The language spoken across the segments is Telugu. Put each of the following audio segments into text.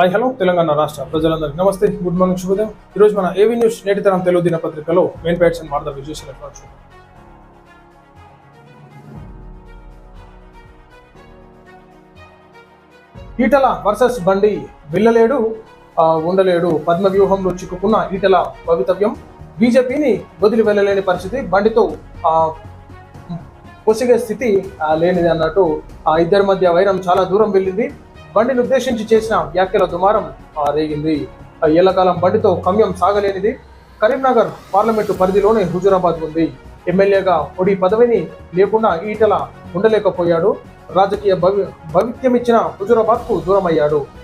హాయ్ హలో తెలంగాణ రాష్ట్ర ప్రజలందరికీ నమస్తే. గుడ్ మార్నింగ్ శుభోదయం. ఈరోజు మన ఏవి న్యూస్ నేటి తరం తెలుగు దినపత్రికలో మెయిన్ ప్యాట్స్ అండ్ వార్తా ఈటల వర్సెస్ బండి విల్లలేడు ఉండలేడు. పద్మ వ్యూహంలో చిక్కుకున్న ఈటల భవితవ్యం. బీజేపీని వదిలి వెళ్ళలేని పరిస్థితి. బండితో పొసిగే స్థితి లేనిది అన్నట్టు ఆ ఇద్దరి మధ్య వైరం చాలా దూరం వెళ్ళింది. బండిని ఉద్దేశించి చేసిన వ్యాఖ్యల దుమారం రేగింది. ఎల్లకాలం ఏళ్ళకాలం బండితో కమ్యం సాగలేనిది. కరీంనగర్ పార్లమెంటు పరిధిలోనే హుజురాబాద్ ఉంది. ఎమ్మెల్యేగా ఒడి పదవిని లేకుండా ఈటల ఉండలేకపోయాడు. రాజకీయ భవి భవిత్యం ఇచ్చిన హుజురాబాద్కు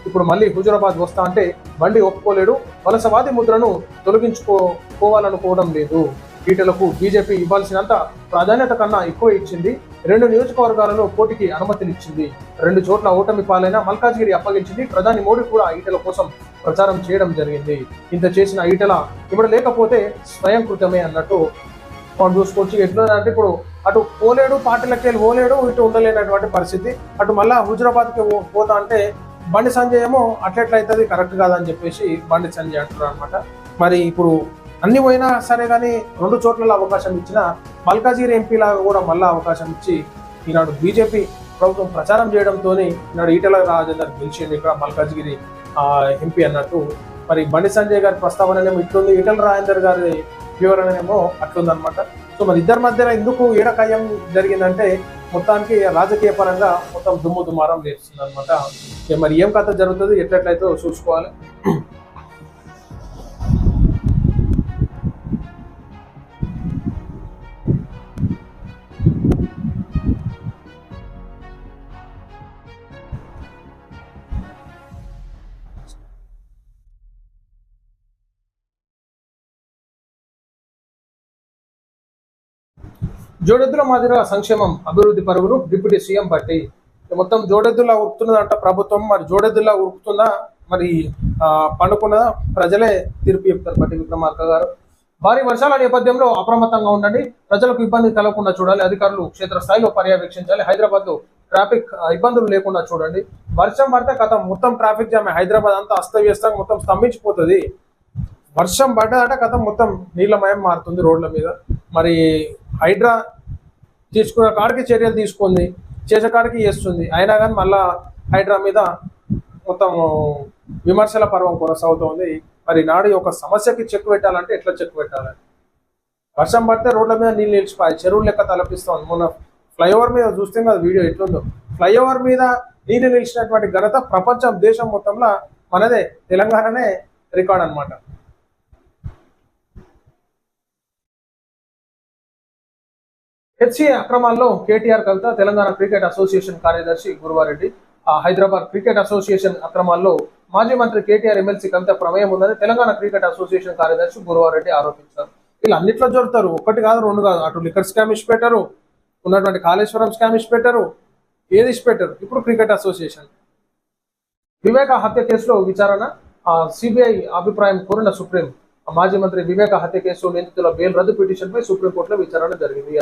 ఇప్పుడు మళ్ళీ హుజురాబాద్ వస్తా అంటే బండి ఒప్పుకోలేడు. వలసవాది ముద్రను తొలగించుకో పోవాలనుకోవడం లేదు. ఈటలకు బీజేపీ ఇవ్వాల్సినంత ప్రాధాన్యత కన్నా ఎక్కువ ఇచ్చింది రెండు నియోజకవర్గాలలో పోటీకి అనుమతినిచ్చింది. రెండు చోట్ల ఓటమి పాలైన మల్కాజ్గిరి అప్పగించింది. ప్రధాని మోడీ కూడా ఈటల కోసం ప్రచారం చేయడం జరిగింది. ఇంత చేసిన ఈటల ఇప్పుడు లేకపోతే స్వయం కృతమే అన్నట్టు మనం చూసుకోవచ్చు. ఎట్లా అంటే ఇప్పుడు అటు పోలేడు పార్టీలకి వెళ్ళి పోలేడు ఇటు ఉండలేనటువంటి పరిస్థితి. అటు మళ్ళా హుజురాబాద్కి పో- పోతా అంటే బండి సంజయ్ ఏమో అట్లెట్లయితుంది కరెక్ట్ కాదని చెప్పేసి బండి సంజయ్ అంటున్నారు అనమాట మరి ఇప్పుడు అన్ని పోయినా సరే కానీ రెండు చోట్ల అవకాశం ఇచ్చిన మల్కాజిగిరి ఎంపీలాగా కూడా మళ్ళా అవకాశం ఇచ్చి ఈనాడు బీజేపీ ప్రభుత్వం ప్రచారం చేయడంతో ఈనాడు ఈటల రాజేందర్ గెలిచింది ఇక్కడ మల్కాజ్గిరి ఎంపీ అన్నట్టు. మరి బండి సంజయ్ గారి ప్రస్తావననేమో ఇట్లుంది ఈటల రాజేందర్ గారి వివరణనేమో అట్లుందనమాట సో మరి ఇద్దరి మధ్యన ఎందుకు ఏడకాయం జరిగిందంటే మొత్తానికి రాజకీయ పరంగా మొత్తం దుమ్ము దుమారం లేస్తుంది అనమాట మరి ఏం కథ జరుగుతుంది ఎట్లెట్లయితే చూసుకోవాలి. జోడెద్దుల మాదిరిగా సంక్షేమం అభివృద్ధి పరుగులు డిప్యూటీ సీఎం బట్టి. మొత్తం జోడెద్దులా ఉరుకుతున్నదంట ప్రభుత్వం. మరి జోడెద్దులా ఉరుకుతుందా? మరి పండుకున్నదా? ప్రజలే తీర్పు చెప్తారు బట్టి విక్రమార్క గారు. భారీ వర్షాల నేపథ్యంలో అప్రమత్తంగా ఉండండి. ప్రజలకు ఇబ్బంది కలగకుండా చూడాలి. అధికారులు క్షేత్రస్థాయిలో పర్యవేక్షించాలి. హైదరాబాద్లో ట్రాఫిక్ ఇబ్బందులు లేకుండా చూడండి. వర్షం పడితే కథ మొత్తం ట్రాఫిక్ జామ్. హైదరాబాద్ అంతా అస్తవ్యస్తంగా మొత్తం స్తంభించిపోతుంది. వర్షం పడ్డదట కథ మొత్తం నీళ్ళమయం మారుతుంది రోడ్ల మీద. మరి హైడ్రా తీసుకున్న కాడికి చర్యలు తీసుకుంది చేసే కాడికి చేస్తుంది. అయినా కానీ మళ్ళా హైడ్రా మీద మొత్తం విమర్శల పర్వం కొనసాగుతోంది. మరి నాడు ఒక సమస్యకి చెక్ పెట్టాలంటే ఎట్లా చెక్ పెట్టాలి? వర్షం పడితే రోడ్ల మీద నీళ్ళు నిలిచిపోయి చెరువులు లెక్క తలపిస్తోంది. మొన్న ఫ్లైఓవర్ మీద చూస్తే కదా వీడియో ఎట్లుందో. ఫ్లైఓవర్ మీద నీళ్ళు నిలిచినటువంటి ఘనత ప్రపంచం దేశం మొత్తంలో మనదే తెలంగాణనే రికార్డ్ అనమాట హెచ్సి అక్రమాల్లో కేటీఆర్ కవిత తెలంగాణ క్రికెట్ అసోసియేషన్ కార్యదర్శి గురువారెడ్డి. హైదరాబాద్ క్రికెట్ అసోసియేషన్ అక్రమాల్లో మాజీ మంత్రి కేటీఆర్ ఎమ్మెల్సీ కవిత ప్రమేయం ఉందని తెలంగాణ క్రికెట్ అసోసియేషన్ కార్యదర్శి గురువారెడ్డి ఆరోపించారు. వీళ్ళు అన్నిట్లో జరుగుతారు ఒకటి కాదు రెండు కాదు. అటు లిక్కర్ స్కామ్ ఇచ్చి పెట్టారు. ఉన్నటువంటి కాళేశ్వరం స్కామ్ ఇచ్చి పెట్టారు. ఏది ఇచ్చి పెట్టారు. ఇప్పుడు క్రికెట్ అసోసియేషన్. వివేక హత్య కేసులో విచారణ. సిబిఐ అభిప్రాయం కోరిన సుప్రీం మాజీ మంత్రి వివేక హత్య కేసు నిందితుల బెయిల్ రద్దు పిటిషన్ పై సుప్రీంకోర్టులో విచారణ జరిగింది.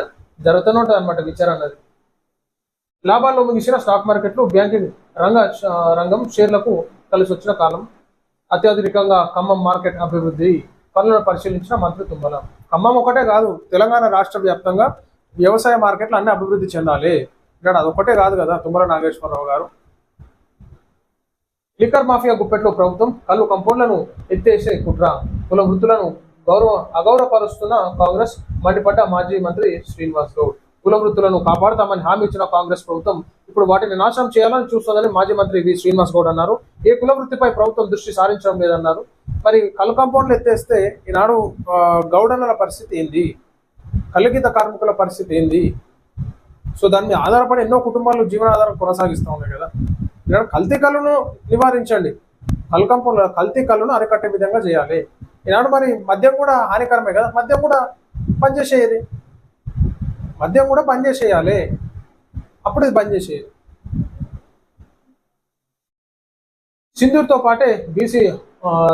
జరుగుతున్నట్టు అనమాట విచారణ అది. లాభాల్లో ముగిసిన స్టాక్ మార్కెట్లు బ్యాంకింగ్ రంగ రంగం షేర్లకు కలిసి వచ్చిన కాలం. అత్యధికంగా ఖమ్మం మార్కెట్ అభివృద్ధి పనులను పరిశీలించిన మంత్రి తుమ్మల. ఖమ్మం ఒకటే కాదు తెలంగాణ రాష్ట్ర వ్యాప్తంగా వ్యవసాయ మార్కెట్లు అన్ని అభివృద్ధి చెందాలి. ఇక్కడ అదొకటే కాదు కదా తుమ్మల నాగేశ్వరరావు గారు. లిక్కర్ మాఫియా గుప్పెట్లో ప్రభుత్వం కళ్ళు కంపౌండ్లను ఎత్తేసే కుట్ర కుల వృత్తులను గౌరవ అగౌరవపరుస్తున్న కాంగ్రెస్ మండిపడ్డ మాజీ మంత్రి శ్రీనివాస్ గౌడ్. కుల వృత్తులను కాపాడతామని హామీ ఇచ్చిన కాంగ్రెస్ ప్రభుత్వం ఇప్పుడు వాటిని నాశనం చేయాలని చూస్తోందని మాజీ మంత్రి వి శ్రీనివాస్ గౌడ్ అన్నారు. ఏ కుల వృత్తిపై ప్రభుత్వం దృష్టి సారించడం లేదన్నారు. మరి కళ్ళు కంపౌండ్లు ఎత్తేస్తే ఈనాడు గౌడన్నల పరిస్థితి ఏంది? కలిగిత కార్మికుల పరిస్థితి ఏంది? సో దాని మీద ఆధారపడి ఎన్నో కుటుంబాలు జీవనాధారం కొనసాగిస్తూ ఉన్నాయి కదా. కల్తీ కళ్ళను నివారించండి. కల్కంపంలో కల్తీ కళ్ళను అరికట్టే విధంగా చేయాలి. ఈనాడు మరి మద్యం కూడా హానికరమే కదా? మద్యం కూడా పనిచేసేది మద్యం కూడా పనిచేసేయాలి అప్పుడు ఇది బంద్ చేసేయాలి. సింధూర్తో పాటే బీసీ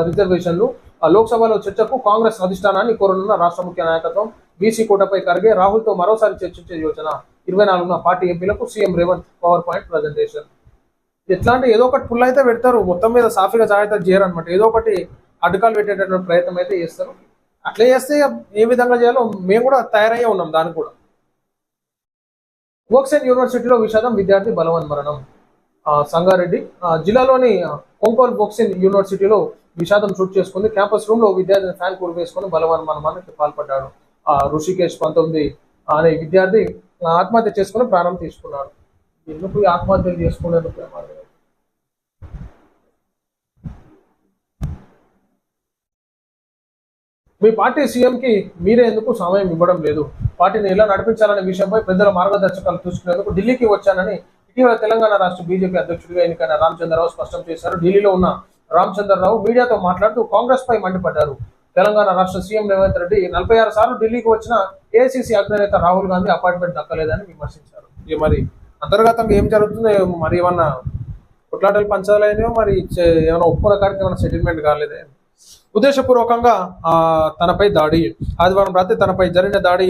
రిజర్వేషన్లు ఆ లోక్సభలో చర్చకు కాంగ్రెస్ అధిష్టానాన్ని కోరనున్న రాష్ట్ర ముఖ్య నాయకత్వం బీసీ కోటపై కరిగే రాహుల్తో మరోసారి చర్చించే యోచన. ఇరవై నాలుగున పార్టీ ఎంపీలకు CM Revanth power point presentation. ఎట్లా అంటే ఏదో ఒకటి పుల్ అయితే పెడతారు మొత్తం మీద సాఫీగా జాగ్రత్త చేయరు అనమాట ఏదో ఒకటి అడ్డుకాలు పెట్టేటటువంటి ప్రయత్నం అయితే చేస్తారు. అట్లా చేస్తే ఏ విధంగా చేయాలో మేము కూడా తయారయ్యే ఉన్నాం దానికి కూడా. వోక్సెన్ యూనివర్సిటీలో విషాదం విద్యార్థి బలవన్ మరణం. సంగారెడ్డి జిల్లాలోని కొంకోల్ బోక్సిన్ యూనివర్సిటీలో విషాదం చోటు చేసుకుంది. క్యాంపస్ రూమ్లో విద్యార్థిని ఫ్యాన్ కూల్ వేసుకుని బలవన్మరణానికి పాల్పడ్డాడు. ఆ, ఋషికేష్ పంతొమ్మిది అనే విద్యార్థి ఆత్మహత్య చేసుకుని ప్రాణం తీసుకున్నాడు. ఎందుకు ఆత్మహత్యలు చేసుకునేందుకు ఏమన్నా? మీ పార్టీ సీఎంకి మీరే ఎందుకు సమయం ఇవ్వడం లేదు? పార్టీని ఎలా నడిపించాలనే విషయంపై పెద్దల మార్గదర్శకాలు చూసుకునేందుకు ఢిల్లీకి వచ్చానని ఇటీవల తెలంగాణ రాష్ట్ర బీజేపీ అధ్యక్షుడిగా ఎన్నికైన రామచంద్రరావు స్పష్టం చేశారు. ఢిల్లీలో ఉన్న రామచంద్రరావు మీడియాతో మాట్లాడుతూ కాంగ్రెస్ పై మండిపడ్డారు. తెలంగాణ రాష్ట్ర సీఎం రేవంత్ రెడ్డి నలభై ఆరు సార్లు ఢిల్లీకి వచ్చిన ఏసీసీ అగ్రనేత రాహుల్ గాంధీ అపాయింట్మెంట్ దక్కలేదని విమర్శించారు. ఇక మరి అంతర్గతంగా ఏం జరుగుతుందో మరి ఏమన్నా కొట్లాటలు పంచాలైనో మరి ఏమైనా ఒప్పుల కాడికి ఏమైనా సెటిల్మెంట్ కాలేదే? ఉద్దేశపూర్వకంగా ఆ, తనపై దాడి ఆదివారం రాత్రి తనపై జరిగిన దాడి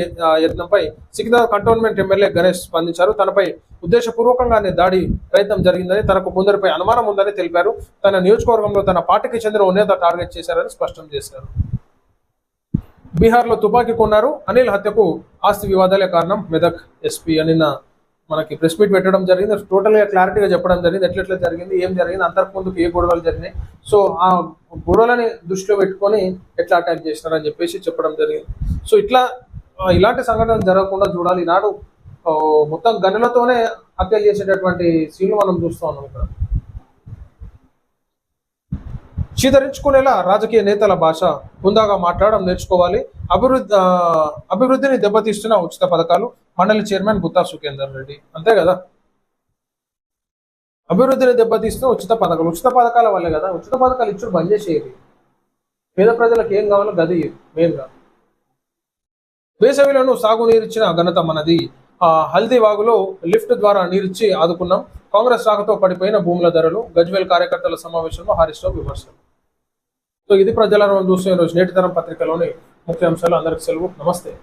యత్నంపై సికింద్రాబాద్ కంటోన్మెంట్ ఎమ్మెల్యే గణేష్ స్పందించారు. తనపై ఉద్దేశపూర్వకంగానే దాడి ప్రయత్నం జరిగిందని తనకు ముందరిపై అనుమానం ఉందని తెలిపారు. తన నియోజకవర్గంలో తన పార్టీకి చెందిన ఉన్నత టార్గెట్ చేశారని స్పష్టం చేశారు. బీహార్లో తుపాకీ కొన్నారు. అనిల్ హత్యకు ఆస్తి వివాదాలే కారణం మెదక్ ఎస్పీ అని మనకి ప్రెస్ మీట్ పెట్టడం జరిగింది. టోటల్గా క్లారిటీగా చెప్పడం జరిగింది. ఎట్లెట్లా జరిగింది ఏం జరిగింది అంతకుముందుకు ఏ గొడవలు జరిగినాయి. సో ఆ గొడవలని దృష్టిలో పెట్టుకొని ఎట్లా అటాక్ చేసినారని చెప్పేసి చెప్పడం జరిగింది. సో ఇట్లా ఇలాంటి సంఘటనలు జరగకుండా చూడాలి. ఈనాడు మొత్తం గనులతోనే హత్యలు చేసేటటువంటి సీన్లు మనం చూస్తూ ఉన్నాం ఇక్కడ. చీదరించుకునేలా రాజకీయ నేతల భాష హుందాగా మాట్లాడడం నేర్చుకోవాలి. అభివృద్ధి అభివృద్ధిని దెబ్బతీస్తున్న ఉచిత పథకాలు మండలి చైర్మన్ గుత్తా సుఖేందర్ రెడ్డి. అంతే కదా? అభివృద్ధిని దెబ్బతీస్తున్న ఉచిత పథకాలు. ఉచిత పథకాల వల్లే కదా? ఉచిత పథకాలు ఇచ్చుడు బంద్ చేసేది. పేద ప్రజలకు ఏం కావాలో గది మెయిన్గా వేసవిలోనూ సాగునీరిచ్చిన ఘనత మనది. ఆ, హల్దీ వాగులో లిఫ్ట్ ద్వారా నీరిచ్చి ఆదుకున్నాం. కాంగ్రెస్ రాకతో పడిపోయిన భూముల ధరలు గజ్వేల్ కార్యకర్తల సమావేశంలో హరీష్ రావు విమర్శలు. సో ఇది ప్రజలను చూస్తున్న రోజు నేటి తరం పత్రికలోని ముఖ్యాంశాలు. అందరికి సెలవు. నమస్తే.